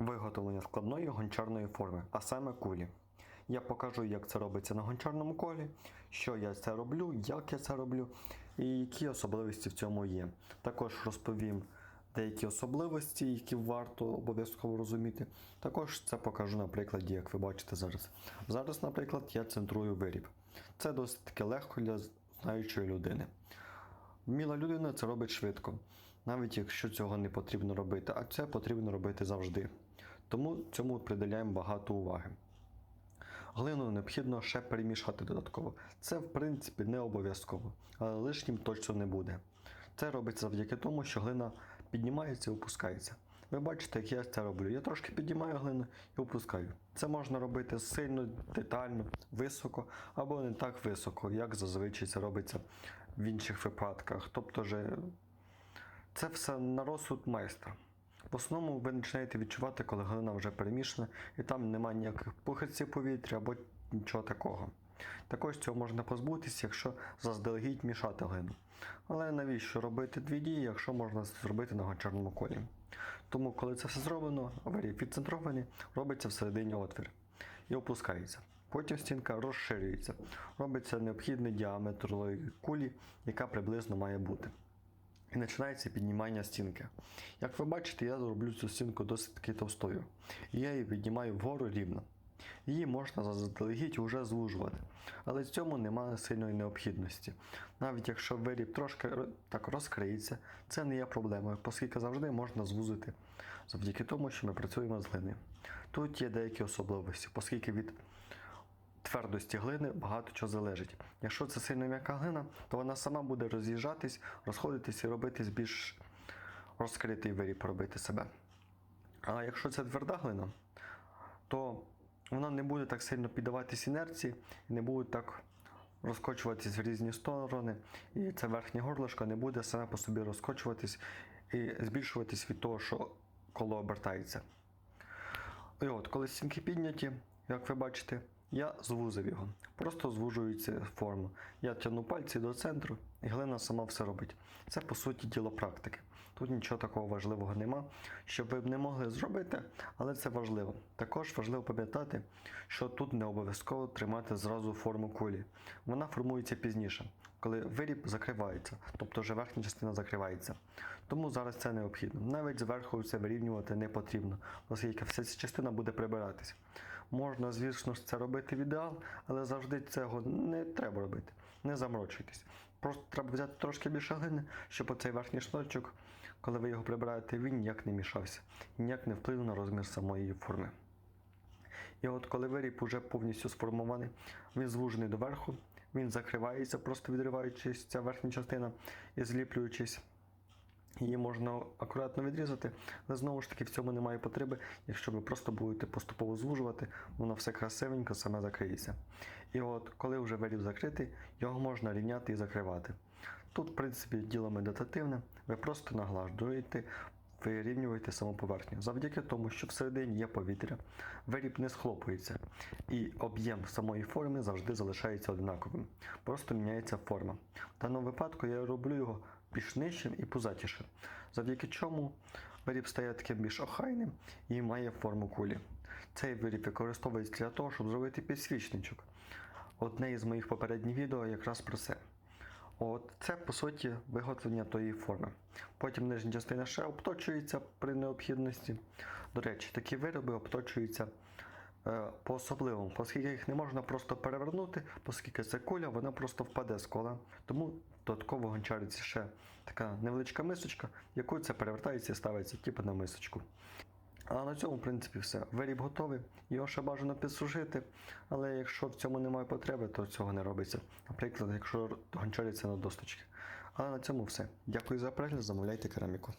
Виготовлення складної гончарної форми, а саме кулі. Я покажу, як це робиться на гончарному колі, що я це роблю, як я це роблю і які особливості в цьому є. Також розповім деякі особливості, які варто обов'язково розуміти. Також це покажу на прикладі, як ви бачите зараз. Зараз, наприклад, я центрую виріб. Це досить таки легко для знаючої людини. Вміла людина це робить швидко, навіть якщо цього не потрібно робити, а це потрібно робити завжди. Тому цьому приділяємо багато уваги. Глину необхідно ще перемішати додатково. Це, в принципі, не обов'язково, але лишнім точно не буде. Це робиться завдяки тому, що глина піднімається і опускається. Ви бачите, як я це роблю. Я трошки піднімаю глину і опускаю. Це можна робити сильно, детально, високо або не так високо, як зазвичай це робиться в інших випадках. Тобто, же, це все на розсуд майстра. В основному ви починаєте відчувати, коли глина вже перемішана, і там немає ніяких похитців повітря або нічого такого. Також цього можна позбутися, якщо заздалегідь мішати глину. Але навіщо робити дві дії, якщо можна зробити на гончарному колі? Тому, коли це все зроблено, виріб відцентрований, робиться всередині отвір і опускається. Потім стінка розширюється, робиться необхідний діаметр кулі, яка приблизно має бути. І починається піднімання стінки. Як ви бачите, я зроблю цю стінку досить таки товстою. І я її піднімаю вгору рівно. Її можна заздалегідь вже звужувати, але в цьому немає сильної необхідності. Навіть якщо виріб трошки так розкриється, це не є проблемою, оскільки завжди можна звузити завдяки тому, що ми працюємо з глини. Тут є деякі особливості, оскільки від твердості глини багато чого залежить. Якщо це сильно м'яка глина, то вона сама буде роз'їжджатись, розходитись і робитись більш розкритий виріб робити себе. А якщо це тверда глина, то вона не буде так сильно піддаватись інерції і не буде так розкочуватись в різні сторони. І це верхнє горлишко не буде саме по собі розкочуватись і збільшуватись від того, що коло обертається. І от, коли стінки підняті, як ви бачите, я звузив його. Просто звужується форму. Я тягну пальці до центру, і глина сама все робить. Це по суті діло практики. Тут нічого такого важливого нема, що ви б не могли зробити, але це важливо. Також важливо пам'ятати, що тут не обов'язково тримати зразу форму кулі. Вона формується пізніше, коли виріб закривається, тобто вже верхня частина закривається. Тому зараз це необхідно. Навіть зверху це вирівнювати не потрібно, оскільки вся ця частина буде прибиратись. Можна, звісно ж, це робити в ідеал, але завжди цього не треба робити. Не заморочуйтесь. Просто треба взяти трошки більше глини, щоб оцей верхній шнурчик, коли ви його прибираєте, він ніяк не мішався, ніяк не вплинув на розмір самої форми. І от коли виріб уже повністю сформований, він звужений доверху, він закривається, просто відриваючись ця верхня частина і зліплюючись. Її можна акуратно відрізати, але знову ж таки в цьому немає потреби. Якщо ви просто будете поступово звужувати, воно все красивенько саме закриється. І от коли вже виріб закритий, його можна рівняти і закривати. Тут, в принципі, діло медитативне, ви просто наглаждуєте, вирівнюєте саму поверхню. Завдяки тому, що всередині є повітря, виріб не схлопується, і об'єм самої форми завжди залишається однаковим. Просто міняється форма. В даному випадку я роблю його більш нижчим і пузатішим, завдяки чому виріб стає таким більш охайним і має форму кулі. Цей виріб використовується для того, щоб зробити підсвічничок. Одне із моїх попередніх відео якраз про це. От це по суті виготовлення тої форми. Потім нижня частина ще обточується при необхідності. До речі, такі вироби обточуються е, по-особливому, оскільки їх не можна просто перевернути, оскільки це куля, вона просто впаде з кола. Тому додатково гончариться ще така невеличка мисочка, яку це перевертається і ставиться типу на мисочку. А на цьому, в принципі, все. Виріб готовий. Його ще бажано підсушити, але якщо в цьому немає потреби, то цього не робиться. Наприклад, якщо гончариться на досточки. Але на цьому все. Дякую за перегляд, замовляйте кераміку.